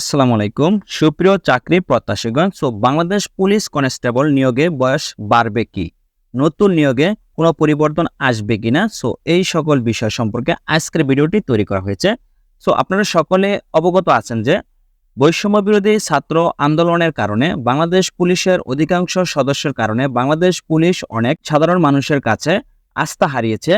আসসালামু আলাইকুম। সুপ্রিয় চাকরি প্রত্যাশীগণ, সো বাংলাদেশ পুলিশ কনস্টেবল নিয়োগে বয়স বাড়বে কি? নতুন নিয়োগে কোনো পরিবর্তন আসবে কিনা? সো এই সকল বিষয় সম্পর্কে আজকের ভিডিওটি তৈরি করা হয়েছে। সো আপনারা সকলে অবগত আছেন যে বৈষম্য বিরোধী ছাত্র আন্দোলনের কারণে বাংলাদেশ পুলিশের অধিকাংশ সদস্যের কারণে বাংলাদেশ পুলিশ অনেক সাধারণ মানুষের কাছে আস্থা হারিয়েছে।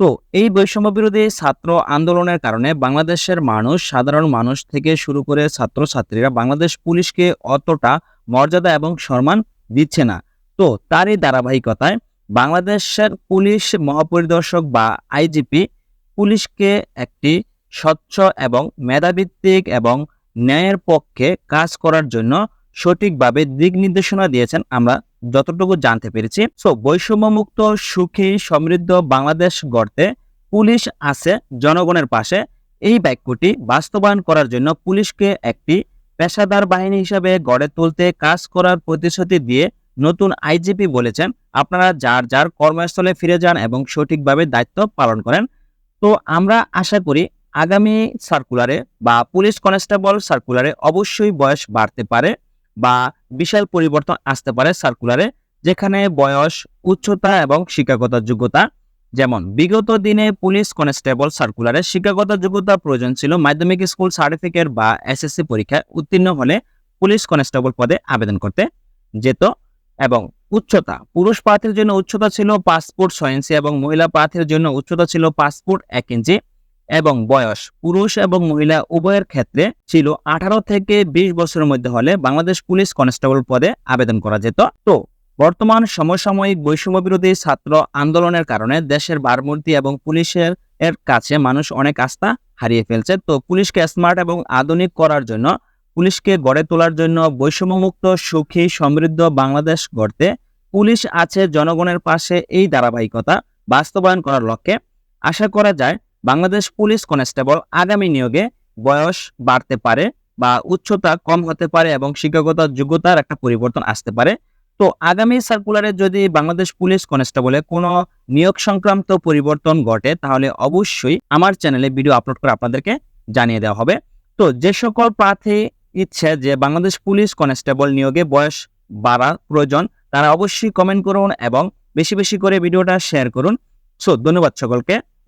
তো এই বৈষম্য বিরোধী ছাত্র আন্দোলনের কারণে বাংলাদেশের মানুষ, সাধারণ মানুষ থেকে শুরু করে ছাত্রছাত্রীরা বাংলাদেশ পুলিশকে অতটা মর্যাদা এবং সম্মান দিচ্ছে না। তো তারই ধারাবাহিকতায় বাংলাদেশের পুলিশ মহাপরিদর্শক বা আইজিপি পুলিশকে একটি স্বচ্ছ এবং মেধাভিত্তিক এবং ন্যায়ের পক্ষে কাজ করার জন্য সঠিকভাবে দিক নির্দেশনা দিয়েছেন আমরা যতটুকু জানতে পেরেছি। সো বৈষম্যমুক্ত, সুখী, সমৃদ্ধ বাংলাদেশ গড়তে পুলিশ আছে জনগণের পাশে। এই বাক্যটি বাস্তবায়ন করার জন্য পুলিশকে একটি পেশাদার বাহিনী হিসাবে গড়ে তুলতে, কাজ করার প্রতিশ্রুতি দিয়ে নতুন আইজিপি বলেছেন। আপনারা যার যার কর্মস্থলে ফিরে যান এবং সঠিকভাবে দায়িত্ব পালন করেন। তো আমরা আশা করি আগামী সার্কুলারে বা পুলিশ কনস্টেবল সার্কুলারে অবশ্যই বয়স বাড়তে পারে। বা বিশাল পরিবর্তন আসতে পারে সার্কুলারে যেখানে বয়স, উচ্চতা এবং শিক্ষাগত যোগ্যতা। যেমন, বিগত দিনে পুলিশ কনস্টেবল সার্কুলারে শিক্ষাগত যোগ্যতা প্রয়োজন ছিল মাধ্যমিক স্কুল সার্টিফিকেট বা এসএসসি পরীক্ষায় উত্তীর্ণ হলে পুলিশ কনস্টেবল পদে আবেদন করতে যেত এবং উচ্চতা, পুরুষ প্রার্থীর জন্য উচ্চতা ছিল পাসপোর্ট ছয় ইঞ্চি এবং মহিলা প্রার্থীর জন্য উচ্চতা ছিল পাসপোর্ট এক ইঞ্চি। এবং বয়স। পুরুষ এবং মহিলা উভয়ের ক্ষেত্রে ছিল আঠারো থেকে বিশ বছরের মধ্যে হলে বাংলাদেশ পুলিশ কনস্টেবল পদে আবেদন করা যেত। তো, বর্তমান সমসাময়িক বৈষম্য বিরোধী ছাত্র আন্দোলনের কারণে দেশের বারমূর্তি এবং পুলিশের এর কাছে মানুষ অনেক আস্থা হারিয়ে ফেলছে। তো, পুলিশকে স্মার্ট এবং আধুনিক করার জন্য, পুলিশকে গড়ে তোলার জন্য বৈষম্যমুক্ত, সুখী, সমৃদ্ধ বাংলাদেশ গড়তে পুলিশ আছে জনগণের পাশে এই ধারাবাহিকতা বাস্তবায়ন করার লক্ষ্যে। আশা করা যায় বাংলাদেশ পুলিশ কনস্টেবল আগামী নিয়োগে বয়স বাড়তে পারে বা উচ্চতা কম হতে পারে এবং শিক্ষাগত যোগ্যতার একটা পরিবর্তন আসতে পারে। তো আগামী সার্কুলারে যদি বাংলাদেশ পুলিশ কনস্টেবলে কোনো নিয়োগ সংক্রান্ত পরিবর্তন ঘটে, তাহলে অবশ্যই আমার চ্যানেলে ভিডিও আপলোড করে আপনাদেরকে জানিয়ে দেওয়া হবে। তো যে সকল প্রার্থী ইচ্ছে যে বাংলাদেশ পুলিশ কনস্টেবল নিয়োগে বয়স বাড়া প্রয়োজন, তারা অবশ্যই কমেন্ট করুন এবং বেশি বেশি করে ভিডিওটা শেয়ার করুন। সো ধন্যবাদ সকলকে।